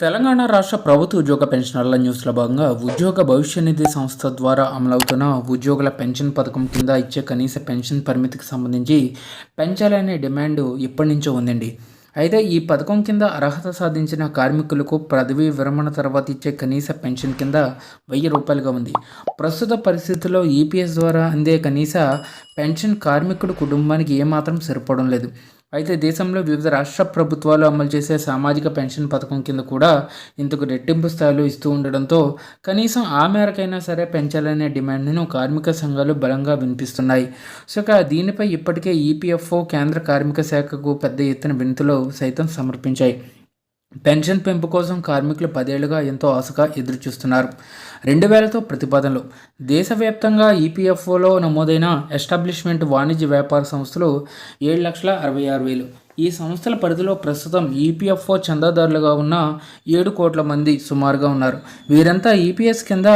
తెలంగాణ రాష్ట్ర ప్రభుత్వ ఉద్యోగ పెన్షనర్ల న్యూస్లో భాగంగా ఉద్యోగ భవిష్య నిధి సంస్థ ద్వారా అమలవుతున్న ఉద్యోగుల పెన్షన్ పథకం కింద ఇచ్చే కనీస పెన్షన్ పరిమితికి సంబంధించి పెంచాలనే డిమాండ్ ఇప్పటి నుంచో ఉందండి. అయితే ఈ పథకం కింద అర్హత సాధించిన కార్మికులకు పదవీ విరమణ తర్వాత ఇచ్చే కనీస పెన్షన్ కింద వెయ్యి రూపాయలుగా ఉంది. ప్రస్తుత పరిస్థితుల్లో ఈపీఎస్ ద్వారా అందే కనీస పెన్షన్ కార్మికుడు కుటుంబానికి ఏమాత్రం సరిపోవడం లేదు. అయితే దేశంలో వివిధ రాష్ట్ర ప్రభుత్వాలు అమలు చేసే సామాజిక పెన్షన్ పథకం కింద కూడా ఇంతకు రెట్టింపు స్థాయిలో ఇస్తూ ఉండడంతో కనీసం ఆ మేరకైనా సరే పెంచాలనే డిమాండ్ను కార్మిక సంఘాలు బలంగా వినిపిస్తున్నాయి. సో దీనిపై ఇప్పటికే ఈపీఎఫ్ఓ కేంద్ర కార్మిక శాఖకు పెద్ద ఎత్తున వినతులు సైతం సమర్పించాయి. పెన్షన్ పెంపు కోసం కార్మికులు పదేళ్ళుగా ఎంతో ఆశగా ఎదురుచూస్తున్నారు. రెండు వేలతో ప్రతిపాదనలు. దేశవ్యాప్తంగా ఈపీఎఫ్ఓలో నమోదైన ఎస్టాబ్లిష్మెంట్ వాణిజ్య వ్యాపార సంస్థలు ఏడు లక్షల అరవై ఆరు వేలు. ఈ సంస్థల పరిధిలో ప్రస్తుతం ఈపీఎఫ్ఓ చందాదారులుగా ఉన్న ఏడు కోట్ల మంది సుమారుగా ఉన్నారు. వీరంతా ఈపీఎస్ కింద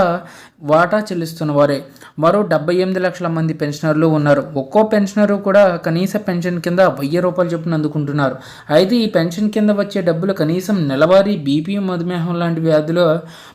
వాటా చెల్లిస్తున్న వారే. మరో డెబ్బై ఎనిమిది లక్షల మంది పెన్షనర్లు ఉన్నారు. ఒక్కో పెన్షనరు కూడా కనీస పెన్షన్ కింద వెయ్యి రూపాయలు చొప్పున అందుకుంటున్నారు. అయితే ఈ పెన్షన్ కింద వచ్చే డబ్బులు కనీసం నెలవారీ బీపీ మధుమేహం లాంటి వ్యాధులు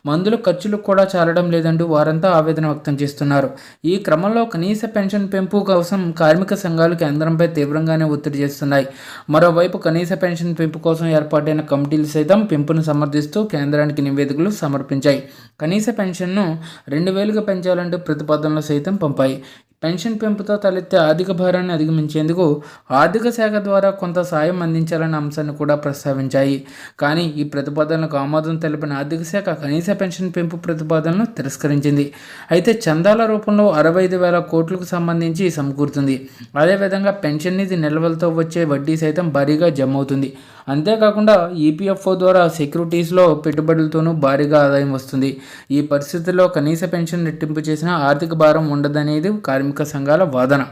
మందుల ఖర్చులు కూడా చాలడం లేదంటూ వారంతా ఆవేదన వ్యక్తం చేస్తున్నారు. ఈ క్రమంలో కనీస పెన్షన్ పెంపు కోసం కార్మిక సంఘాలు కేంద్రంపై తీవ్రంగానే ఒత్తిడి చేస్తున్నాయి. మరోవైపు కనీస పెన్షన్ పెంపు కోసం ఏర్పాటైన కమిటీలు సైతం పెంపును సమర్థిస్తూ కేంద్రానికి నివేదికలు సమర్పించాయి. కనీస పెన్షన్ను రెండు వేలుగా పెంచాలంటూ ప్రతిపాదనలు సైతం పంపాయి. పెన్షన్ పెంపుతో తలెత్తే ఆర్థిక భారాన్ని అధిగమించేందుకు ఆర్థిక శాఖ ద్వారా కొంత సాయం అందించాలన్న అంశాన్ని కూడా ప్రస్తావించాయి. కానీ ఈ ప్రతిపాదనలకు ఆమోదం తెలిపిన ఆర్థిక శాఖ కనీస పెన్షన్ పెంపు ప్రతిపాదనను తిరస్కరించింది. అయితే చందాల రూపంలో అరవై ఐదు వేల కోట్లకు సంబంధించి సమకూరుతుంది. అదేవిధంగా పెన్షన్ నిధి నిల్వలతో వచ్చే వడ్డీ సైతం భారీగా జమ అవుతుంది అంతేకాకుండా ఈపీఎఫ్ఓ ద్వారా సెక్యూరిటీస్లో పెట్టుబడులతోనూ భారీగా ఆదాయం వస్తుంది. ఈ పరిస్థితుల్లో కనీస పెన్షన్ రెట్టింపు చేసిన ఆర్థిక భారం ఉండదనేది కార్మిక సంఘాల వాదన.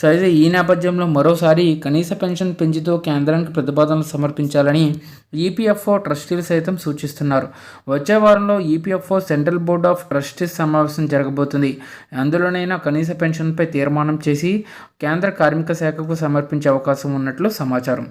సో అయితే ఈ నేపథ్యంలో మరోసారి కనీస పెన్షన్ పెంచుతూ కేంద్రానికి ప్రతిపాదనలు సమర్పించాలని ఈపీఎఫ్ఓ ట్రస్టీలు సైతం సూచిస్తున్నారు. వచ్చే వారంలో EPFO central board of trustees సమావేశం జరగబోతుంది. అందులోనైనా కనీస పెన్షన్పై తీర్మానం చేసి కేంద్ర కార్మిక శాఖకు సమర్పించే అవకాశం ఉన్నట్లు సమాచారం.